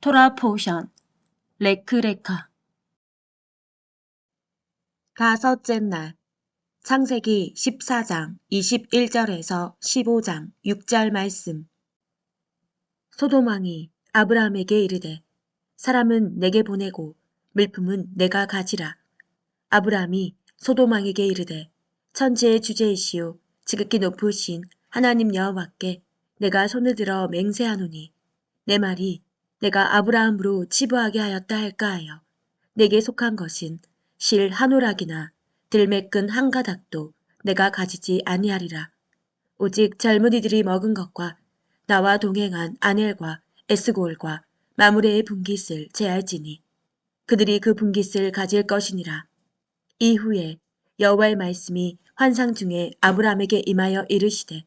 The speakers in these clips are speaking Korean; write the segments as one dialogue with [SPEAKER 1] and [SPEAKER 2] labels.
[SPEAKER 1] 토라포션, 레크레카.
[SPEAKER 2] 다섯째 날 창세기 14장 21절에서 15장 6절 말씀. 소돔왕이 아브라함에게 이르되 사람은 내게 보내고 물품은 내가 가지라. 아브라함이 소돔왕에게 이르되 천지의 주제이시오. 지극히 높으신 하나님 여호와께 내가 손을 들어 맹세하노니 내 말이 내가 아브라함으로 치부하게 하였다 할까 하여 내게 속한 것은 실한 오락이나 들매끈 한 가닥도 내가 가지지 아니하리라. 오직 젊은이들이 먹은 것과 나와 동행한 아넬과 에스골과 마무레의 분깃을 제할지니 그들이 그 분깃을 가질 것이니라. 이후에 여호와의 말씀이 환상 중에 아브라함에게 임하여 이르시되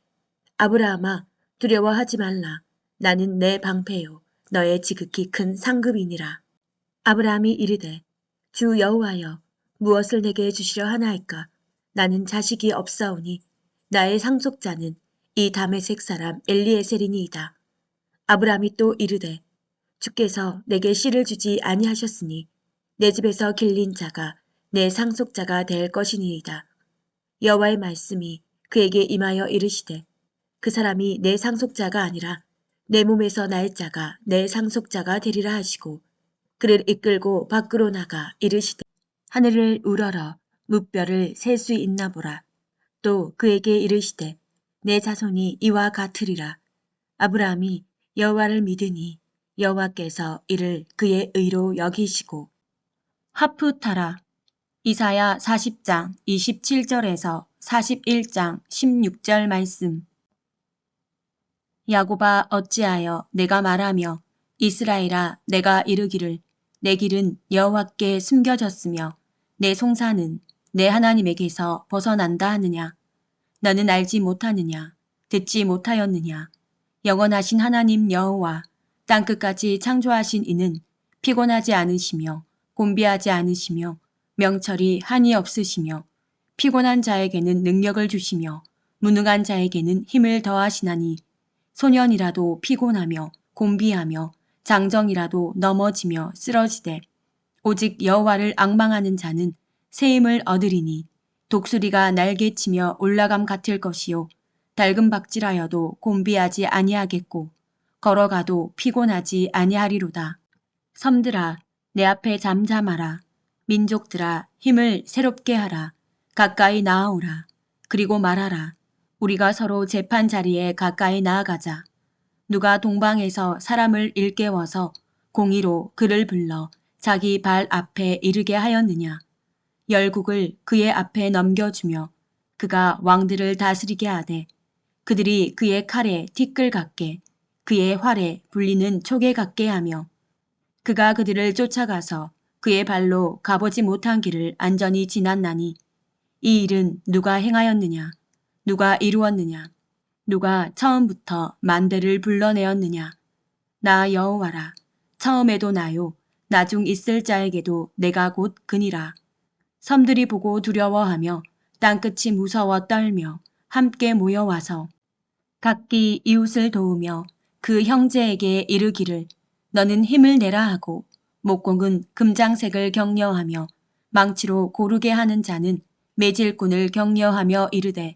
[SPEAKER 2] 아브라함아 두려워하지 말라. 나는 내 방패요 너의 지극히 큰 상급이니라. 아브라함이 이르되 주 여호와여 무엇을 내게 주시려 하나이까 나는 자식이 없사오니 나의 상속자는 이 다메색 사람 엘리에셀이니이다. 아브라함이 또 이르되 주께서 내게 씨를 주지 아니하셨으니 내 집에서 길린 자가 내 상속자가 될 것이니이다. 여호와의 말씀이 그에게 임하여 이르시되 그 사람이 내 상속자가 아니라 내 몸에서 날 자가 내 상속자가 되리라 하시고 그를 이끌고 밖으로 나가 이르시되 하늘을 우러러 무뼈를 셀 수 있나 보라. 또 그에게 이르시되 내 자손이 이와 같으리라. 아브라함이 여호와를 믿으니 여호와께서 이를 그의 의로 여기시고
[SPEAKER 1] 하프타라. 이사야 40장 27절에서 41장 16절 말씀. 야고바 어찌하여 내가 말하며 이스라엘아 내가 이르기를 내 길은 여호와께 숨겨졌으며 내 송사는 내 하나님에게서 벗어난다 하느냐? 너는 알지 못하느냐? 듣지 못하였느냐? 영원하신 하나님 여호와 땅끝까지 창조하신 이는 피곤하지 않으시며 곤비하지 않으시며 명철이 한이 없으시며 피곤한 자에게는 능력을 주시며 무능한 자에게는 힘을 더하시나니 소년이라도 피곤하며 곤비하며 장정이라도 넘어지며 쓰러지되 오직 여호와를 앙망하는 자는 새 힘을 얻으리니 독수리가 날개치며 올라감 같을 것이요 달금 박질하여도 곤비하지 아니하겠고 걸어가도 피곤하지 아니하리로다. 섬들아 내 앞에 잠잠하라. 민족들아 힘을 새롭게 하라. 가까이 나아오라. 그리고 말하라 우리가 서로 재판 자리에 가까이 나아가자 누가 동방에서 사람을 일깨워서 공의로 그를 불러 자기 발 앞에 이르게 하였느냐. 열국을 그의 앞에 넘겨주며 그가 왕들을 다스리게 하되 그들이 그의 칼에 티끌 같게 그의 활에 불리는 촉에 같게 하며 그가 그들을 쫓아가서 그의 발로 가보지 못한 길을 안전히 지났나니 이 일은 누가 행하였느냐 누가 이루었느냐? 누가 처음부터 만대를 불러내었느냐? 나 여호와라 처음에도 나요. 나중 있을 자에게도 내가 곧 그니라. 섬들이 보고 두려워하며 땅끝이 무서워 떨며 함께 모여와서 각기 이웃을 도우며 그 형제에게 이르기를 너는 힘을 내라 하고 목공은 금장색을 격려하며 망치로 고르게 하는 자는 매질꾼을 격려하며 이르되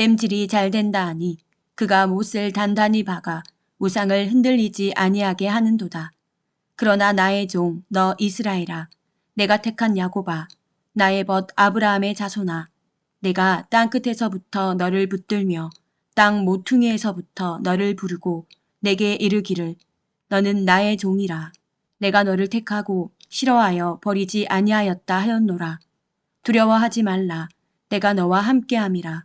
[SPEAKER 1] 땜질이 잘 된다 하니 그가 못을 단단히 박아 우상을 흔들리지 아니하게 하는도다. 그러나 나의 종 너 이스라엘아 내가 택한 야고바 나의 벗 아브라함의 자손아 내가 땅끝에서부터 너를 붙들며 땅 모퉁이에서부터 너를 부르고 내게 이르기를 너는 나의 종이라. 내가 너를 택하고 싫어하여 버리지 아니하였다 하였노라. 두려워하지 말라. 내가 너와 함께함이라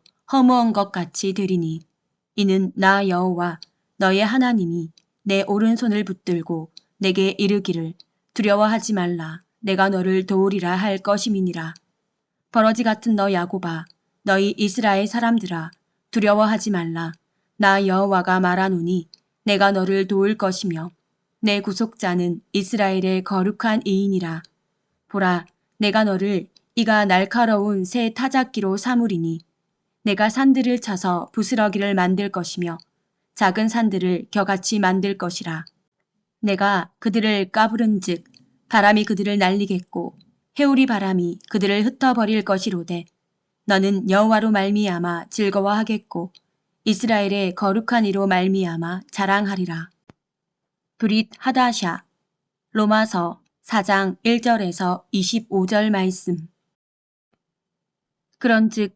[SPEAKER 1] 허무한 것 같이 되리니 이는 나 여호와 너의 하나님이 내 오른손을 붙들고 내게 이르기를 두려워하지 말라 내가 너를 도우리라 할 것임이니라. 버러지 같은 너 야고바 너희 이스라엘 사람들아 두려워하지 말라 나 여호와가 말하노니 내가 너를 도울 것이며 내 구속자는 이스라엘의 거룩한 이인이라. 보라, 내가 너를 이가 날카로운 새 타작기로 삼으리니 내가 산들을 쳐서 부스러기를 만들 것이며 작은 산들을 겨같이 만들 것이라. 내가 그들을 까부른 즉 바람이 그들을 날리겠고 해오리 바람이 그들을 흩어버릴 것이로되 너는 여호와로 말미암아 즐거워하겠고 이스라엘의 거룩한 이로 말미암아 자랑하리라. 브릿 하다샤 로마서 4장 1절에서 25절 말씀 그런즉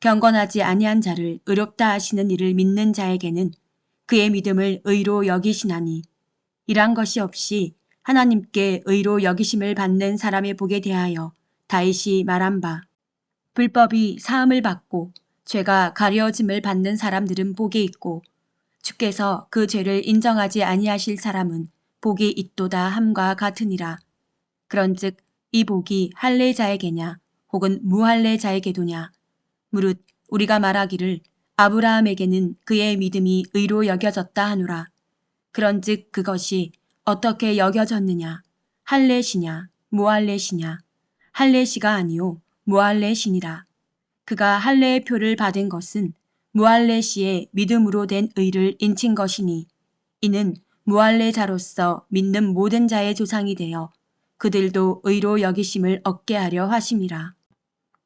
[SPEAKER 1] 경건하지 아니한 자를 의롭다 하시는 이를 믿는 자에게는 그의 믿음을 의로 여기시나니 이란 것이 없이 하나님께 의로 여기심을 받는 사람의 복에 대하여 다윗이 말한 바 불법이 사함을 받고 죄가 가려짐을 받는 사람들은 복이 있고 주께서 그 죄를 인정하지 아니하실 사람은 복이 있도다 함과 같으니라. 그런즉 이 복이 할례자에게냐 혹은 무할례자에게도냐 무릇 우리가 말하기를 아브라함에게는 그의 믿음이 의로 여겨졌다 하노라. 그런즉 그것이 어떻게 여겨졌느냐 할례시냐 무할례시냐 할례시가 아니요 무할례시니라. 그가 할례의 표를 받은 것은 무할례시의 믿음으로 된 의를 인친 것이니 이는 무할례자로서 믿는 모든 자의 조상이 되어 그들도 의로 여기심을 얻게 하려 하심이라.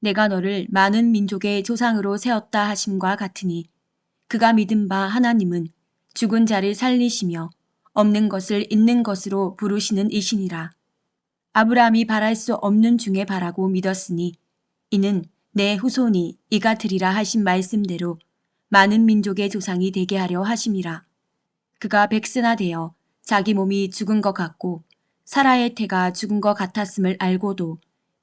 [SPEAKER 1] 내가 너를 많은 민족의 조상으로 세웠다 하심과 같으니 그가 믿은 바 하나님은 죽은 자를 살리시며 없는 것을 있는 것으로 부르시는 이시니라. 아브라함이 바랄 수 없는 중에 바라고 믿었으니 이는 내 후손이 이가 되리라 하신 말씀대로 많은 민족의 조상이 되게 하려 하심이라. 그가 백세나 되어 자기 몸이 죽은 것 같고 사라의 태가 죽은 것 같았음을 알고도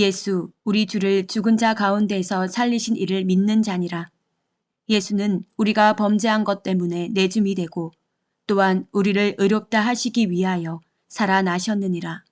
[SPEAKER 1] 예수 우리 주를 죽은 자 가운데서 살리신 이를 믿는 자니라. 예수는 우리가 범죄한 것 때문에 내줌이 되고 또한 우리를 의롭다 하시기 위하여 살아나셨느니라.